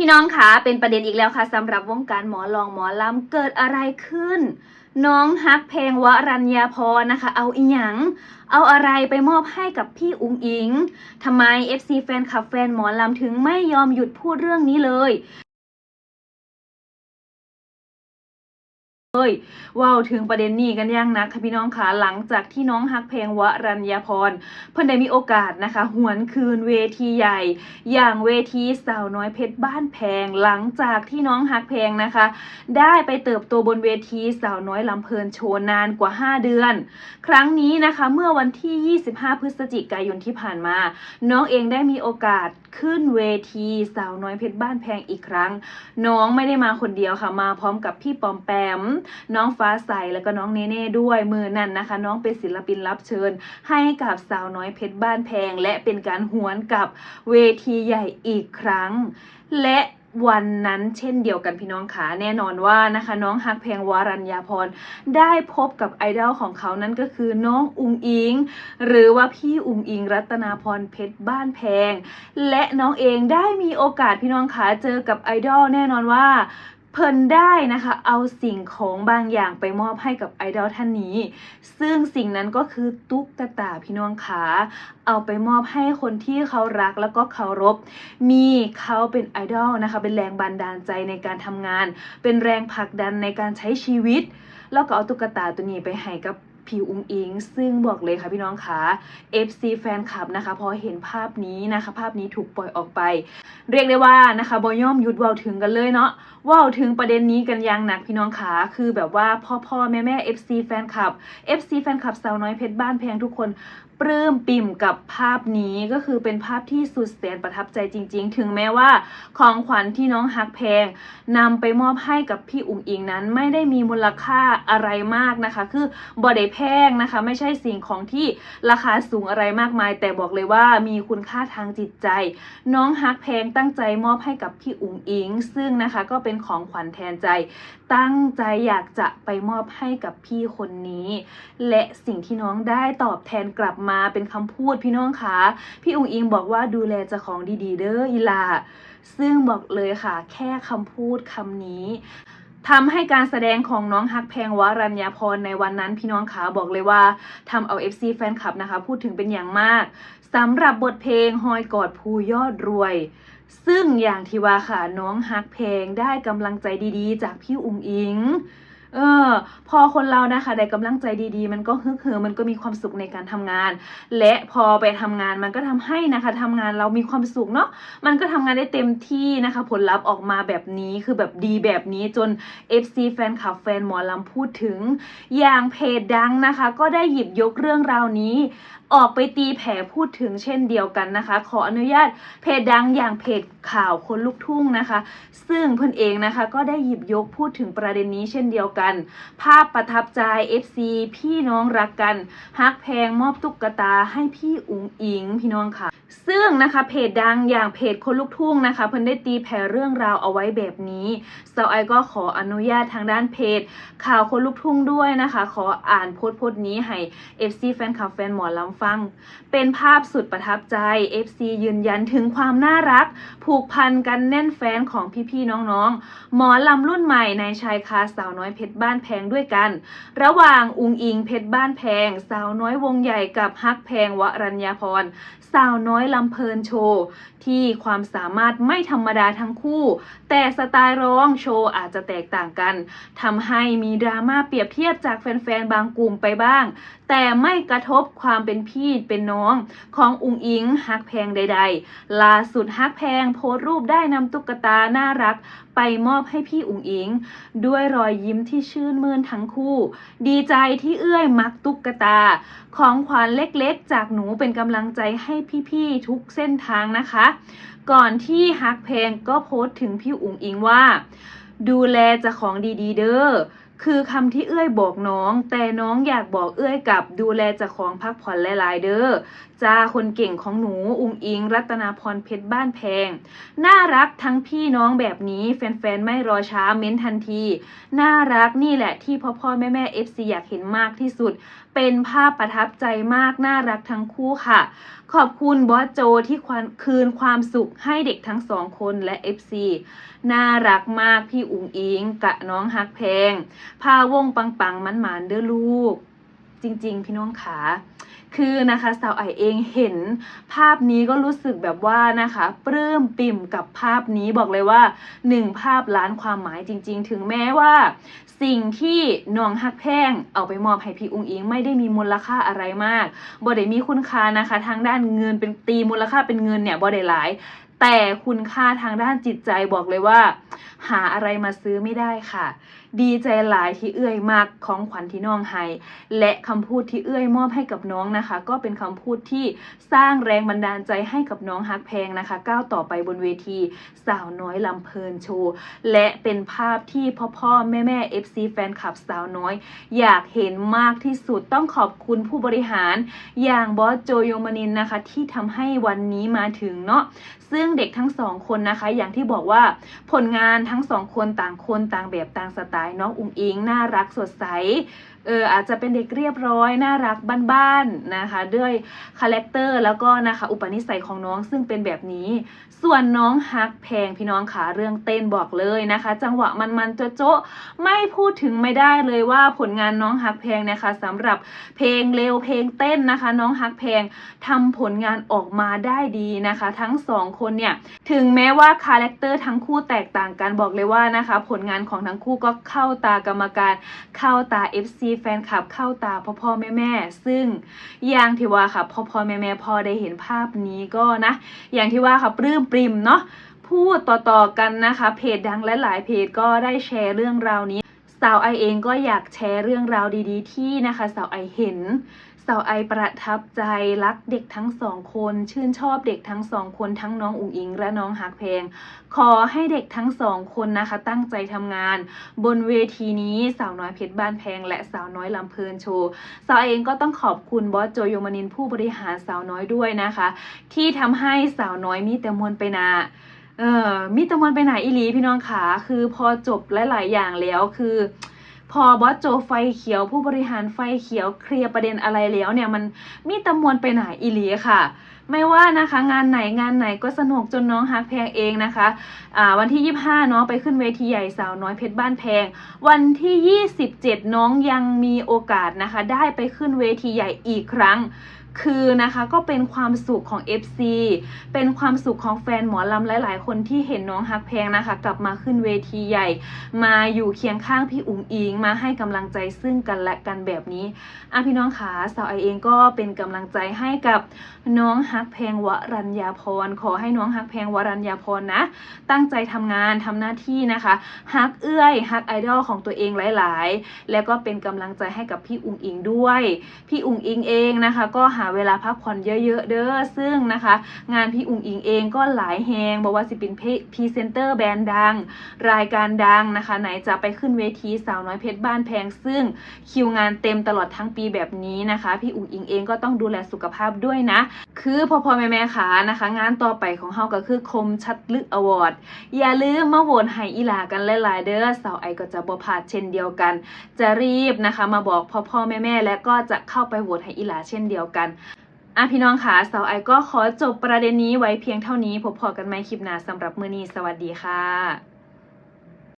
พี่น้องคะเป็นประเด็นอีกแล้วค่ะสำหรับวงการหมอลองหมอลำเกิดอะไรขึ้น น้องฮักเพลงวรัญญาพรนะคะ เอาอีหยังเอาอะไรไปมอบให้กับพี่อุ๋งอิงทำไม FC แฟนคลับแฟนหมอลำถึงไม่ยอมหยุดพูดเรื่องนี้เลย เอ้ยว้าวถึงประเด็นนี้กันยังนะค่ะพี่น้องคะหลังจากที่น้องฮักเพลงวรัญญาพรเพิ่นได้มีโอกาสนะคะ หวนคืนเวทีใหญ่ อย่างเวทีสาวน้อยเพชรบ้านแพง หลังจากที่น้องฮักเพลงนะคะ ได้ไปเติบโตบนเวทีสาวน้อยลำเพลินโชว์นานกว่า 5 เดือน ครั้งนี้นะคะเมื่อวันที่ 25 พฤศจิกายนที่ผ่านมา น้องเองได้มีโอกาสขึ้นเวทีสาวน้อยเพชรบ้านแพงอีกครั้ง น้องไม่ได้มาคนเดียวค่ะมาพร้อมกับพี่ปอมแปมน้องฟ้าใสแล้วก็น้องเนเน่ด้วยมือนั่นนะคะ น้องเป็นศิลปินรับเชิญ ให้กับสาวน้อยเพชรบ้านแพง และเป็นการหวนกับเวทีใหญ่อีกครั้ง และวันนั้นเช่นเดียวกันพี่น้องขาแน่นอนว่านะคะ น้องฮักแพลงวารัญญาพรได้พบกับไอดอลของเขานั่นก็คือน้องอุงอิง หรือว่าพี่อุงอิงรัตนาพรเพชรบ้านแพง และน้องเองได้มีโอกาสพี่น้องขาเจอกับไอดอลแน่นอนว่า เพิ่นได้นะคะ เอาสิ่งของบางอย่างไปมอบให้กับไอดอลท่านนี้ ซึ่งสิ่งนั้นก็คือตุ๊กตาพี่น้องขาเอาไปมอบให้คนที่เขารักแล้วก็เคารพ มีเขาเป็นไอดอลนะคะ เป็นแรงบันดาลใจในการทำงาน เป็นแรงผลักดันในการใช้ชีวิต แล้วก็เอาตุ๊กตาตัวนี้ไปให้กับ ผิวอุ้งอิง ซึ่งบอกเลยค่ะพี่น้องขา FC แฟนคลับนะคะพอเห็นภาพนี้นะคะ ภาพนี้ถูกปล่อยออกไป เรียกได้ว่านะคะบอย่อมหยุดว้าถึงกันเลยเนาะว้าถึงประเด็นนี้กันอย่างหนักพี่น้องขาคือแบบว่าพ่อพ่อแม่แม่ FC แฟนคลับ FC แฟนคลับสาวน้อยเพชรบ้านแพงทุกคน ปลื้มปิ่มกับภาพนี้ก็คือเป็นภาพที่สุดแสนประทับใจจริง ๆ ถึงแม้ว่าของขวัญที่น้องฮักแพงนำไปมอบให้กับพี่อุ๋งอิงนั้น ไม่ได้มีมูลค่าอะไรมากนะคะ คือบอดแพงนะคะ ไม่ใช่สิ่งของที่ราคาสูงอะไรมากมาย แต่บอกเลยว่ามีคุณค่าทางจิตใจ น้องฮักแพงตั้งใจมอบให้กับพี่อุ๋งอิง ซึ่งนะคะก็เป็นของขวัญแทนใจ ตั้งใจอยากจะไปมอบให้กับพี่คนนี้ และสิ่งที่น้องได้ตอบแทนกลับมามาเป็นคำพูดพี่น้องคะพี่อุงอิงบอกว่าดูแลเจ้าของดีๆ เด้ออีลาซึ่งบอกเลยค่ะ แค่คำพูดคำนี้ทำให้การแสดงของน้องฮักแพงวรัญญาพรในวันนั้นพี่น้องขาบอกเลยว่าทำเอา FC แฟนคลับนะคะ พูดถึงเป็นอย่างมากสำหรับบทเพลงหอยกอดภูยอดรวย ซึ่งอย่างที่ว่าค่ะน้องฮักเพลงได้กำลังใจดีๆ จากพี่อุ๋งอิง เออ พอคนเรานะคะได้กำลังใจดีๆ มันก็ฮึกเหิมมันก็มีความสุขในการทำงาน และพอไปทำงานมันก็ทำให้นะคะทำงานเรามีความสุขเนาะมันก็ทำงานได้เต็มที่นะคะ ผลลัพธ์ออกมาแบบนี้คือแบบดีแบบนี้จน FC แฟนคลับแฟนหมอลำพูดถึง อย่างเพจดังนะคะ ก็ได้หยิบยกเรื่องราวนี้ ออกไปตีแผ่พูดถึงเช่นเดียวกันนะคะ ขออนุญาตเพจดังอย่างเพจข่าวคนลูกทุ่งนะคะ ซึ่งเพื่อนเองนะคะ ก็ได้หยิบยกพูดถึงประเด็นนี้เช่นเดียวกันภาพประทับใจ FC พี่น้องรักกันฮักแพงมอบตุ๊กตาให้พี่อุ๋งอิงพี่น้องค่ะ ซึ่งนะคะเพจดังอย่างเพจคนลูกทุ่งนะคะ เพิ่นได้ตีแผ่เรื่องราวเอาไว้แบบนี้สาวไอก็ขออนุญาตทางด้านเพจ ข่าวคนลูกทุ่งด้วยนะคะ ขออ่านโพสต์โพสต์นี้ให้ FC แฟนคลับแฟนหมอลำฟัง เป็นภาพสุดประทับใจ FC ยืนยันถึงความน่ารัก ผูกพันกันแน่นแฟนของพี่ๆน้องๆ หมอลำรุ่นใหม่ในชายคาสาวน้อยเพชรบ้านแพงด้วยกัน ระหว่างอุงอิงเพชรบ้านแพง สาวน้อยวงใหญ่กับฮักแพงวรัญญาพรสาวน้อยลำเพลินโชว์ ที่ความสามารถไม่ธรรมดาทั้งคู่ แต่สไตล์ร้องโชว์อาจจะแตกต่างกันทำให้มีดราม่าเปรียบเทียบจากแฟนๆบางกลุ่มไปบ้าง แต่ไม่กระทบความเป็นพี่เป็นน้องของอุงอิงฮักแพงใด ๆ ล่าสุดฮักแพงโพสต์รูปได้นำตุ๊กตาน่ารักไปมอบให้พี่อุงอิง ด้วยรอยยิ้มที่ชื่นมื่นทั้งคู่ ดีใจที่เอื้อยมักตุ๊กตา ของขวัญเล็กๆ จากหนูเป็นกำลังใจให้พี่ๆทุกเส้นทางนะคะ ก่อนที่ฮักเพลงก็โพสต์ถึงพี่อุ๋งอิงว่า ดูแลจะของดีๆ เด้อคือคำที่เอื้อยบอกน้อง แต่น้องอยากบอกเอื้อยกับดูแลจะของพักผ่อนหลายๆเด้อ จ้าคนเก่งของหนูอุงอิง รัตนาพรเพชรบ้านแพง น่ารักทั้งพี่น้องแบบนี้ แฟนๆ ไม่รอช้าเม้นทันที น่ารักนี่แหละที่พ่อพ่อแม่แม่เอฟซีอยากเห็นมากที่สุด เป็นภาพประทับใจมาก น่ารักทั้งคู่ค่ะ ขอบคุณบอสโจที่ควคืนความสุขให้เด็กทั้งสองคนและ FC น่ารักมากพี่อุ๋งอิงกะน้องฮักแพงพาวงปังปังมันหมานเด้อลูก จริง ๆ พี่น้องขา คือนะคะสาวไอเองเห็นภาพนี้ก็รู้สึกแบบว่านะคะปลื้มปิ่มกับภาพนี้บอกเลยว่าหนึ่งภาพล้านความหมายจริง ๆ ถึงแม้ว่า สิ่งที่น้องฮักแพงเอาไปมอบให้พี่อุงอิงไม่ได้มีมูลค่าอะไรมากบ่ได้มีคุณค่านะคะ ทางด้านเงินเป็นตีมูลค่าเป็นเงินเนี่ยบ่ได้หลายแต่คุณค่าทางด้านจิตใจบอกเลยว่า หาอะไรมาซื้อไม่ได้ค่ะดีใจหลายที่เอื้อยมากของขวัญที่น้องให้และคำพูดที่เอื้อยมอบให้กับน้องนะคะ ก็เป็นคำพูดที่สร้างแรงบันดาลใจให้กับน้องฮักแพงนะคะ ก้าวต่อไปบนเวทีสาวน้อยลำเพลินโชว์และเป็นภาพที่พ่อพ่อแม่แม่ FC แฟนคลับสาวน้อย อยากเห็นมากที่สุดต้องขอบคุณผู้บริหาร อย่างบอสโจโยมานินนะคะ ที่ทำให้วันนี้มาถึงเนาะซึ่งเด็กทั้งสองคนนะคะ อย่างที่บอกว่าผลงานทั้งสองคนต่างคนต่างแบบต่างสไตล์น้องอุ้งอิงน่ารักสดใสเอออาจจะเป็นเด็กเรียบร้อยน่ารักบ้านๆนะคะด้วยคาแรคเตอร์แล้วก็นะคะอุปนิสัยของน้องซึ่งเป็นแบบนี้ ส่วนน้องฮักแพงพี่น้องขาเรื่องเต้นบอกเลยนะคะ จังหวะมันๆโจ๊ะโจ๊ะไม่พูดถึงไม่ได้เลยว่าผลงานน้องฮักแพงนะคะสำหรับเพลงเร็วเพลงเต้นนะคะ น้องฮักแพงทำผลงานออกมาได้ดีนะคะ ทั้งสองคนเนี่ยถึงแม้ว่าคาแรคเตอร์ทั้งคู่แตกต่างกันบอกเลยว่านะคะ ผลงานของทั้งคู่ก็เข้าตากรรมการ เข้าตา FC แฟนคลับ เข้าตาพ่อพ่อแม่แม่ซึ่งอย่างที่ว่าค่ะพ่อพ่อแม่แม่พอได้เห็นภาพนี้ก็นะ อย่างที่ว่าค่ะปลื้มปริมเนาะพูดต่อๆกันนะคะ เพจดังและหลายเพจก็ได้แชร์เรื่องราวนี้ สาวไอเองก็อยากแชร์เรื่องราวดีๆ ที่นะคะสาวไอเห็นสาวไอประทับใจรักเด็กทั้งสองคน ชื่นชอบเด็กทั้งสองคนทั้งน้องอุ๋งอิง และน้องฮักเพลง ขอให้เด็กทั้งสองคนนะคะ ตั้งใจทำงาน บนเวทีนี้สาวน้อยเพชรบ้านแพง และสาวน้อยลำเพลินโชว์สาวเองก็ต้องขอบคุณบอสโจโยมานินผู้บริหารสาวน้อยด้วยนะคะ ที่ทำให้สาวน้อยมีแต่มวลไปนา เออมีตะมวนไปไหนอีหลีพี่น้องขาคือพอจบหลาย ๆ อย่างแล้วคือ พอบอสโจไฟเขียวผู้บริหารไฟเขียวเคลียร์ประเด็นอะไรแล้วเนี่ยมันมีตะมวนไปไหนอีหลีค่ะ ไม่ว่านะคะงานไหนงานไหนก็สนุกจนน้องฮักแพงเองนะคะอ่าวันที่ 25เนาะไปขึ้นเวทีใหญ่สาวน้อยเพชรบ้านแพง วันที่ 27 น้องยังมีโอกาสนะคะ ได้ไปขึ้นเวทีใหญ่อีกครั้ง คือนะคะก็เป็นความสุขของ FC เป็นความสุขของแฟนหมอลำหลาย ๆ คนที่เห็นน้องฮักแพงนะคะ กลับมาขึ้นเวทีใหญ่ มาอยู่เคียงข้างพี่อุ๋งอิง มาให้กำลังใจซึ่งกันและกันแบบนี้อะพี่น้องขาสาวไอเองก็เป็นกำลังใจให้กับน้องฮักแพงวรัญญาพร ขอให้น้องฮักแพงวรัญญาพรนะ ตั้งใจทำงานทำหน้าที่นะคะฮักเอื้อยฮักไอดอลของตัวเองหลาย ๆ แล้วก็เป็นกำลังใจให้กับพี่อุ๋งอิงด้วย พี่อุ๋งอิงเองนะคะก็หาเวลาพักผ่อนเยอะๆเด้อซึ่งนะคะ งานพี่อุ๋งอิงเองก็หลายแฮงบอกว่าสิเป็นพรีเซนเตอร์แบรนด์ดัง รายการดังนะคะ ไหนจะไปขึ้นเวทีสาวน้อยเพชรบ้านแพง ซึ่งคิวงานเต็มตลอดทั้งปีแบบนี้นะคะ พี่อุ๋งอิงเองก็ต้องดูแลสุขภาพด้วยนะ คือพอพอแม่แม่ขานะคะ งานต่อไปของเฮาก็คือคมชัดลึกอวอร์ดอย่าลืมมาโหวตให้อีหลากันหลายๆเด้อสาวไอก็จะบ่พลาดเช่นเดียวกัน จะรีบนะคะ มาบอกพ่อพ่อแม่แม่และก็จะเข้าไปโหวตให้อีหลาเช่นเดียวกันกันอะพี่น้องค่ะสาวไอก็ขอจบประเด็นนี้ไว้เพียงเท่านี้พบพอกันใหม่คลิปหน้าสำหรับมื้อนี้สวัสดีค่ะ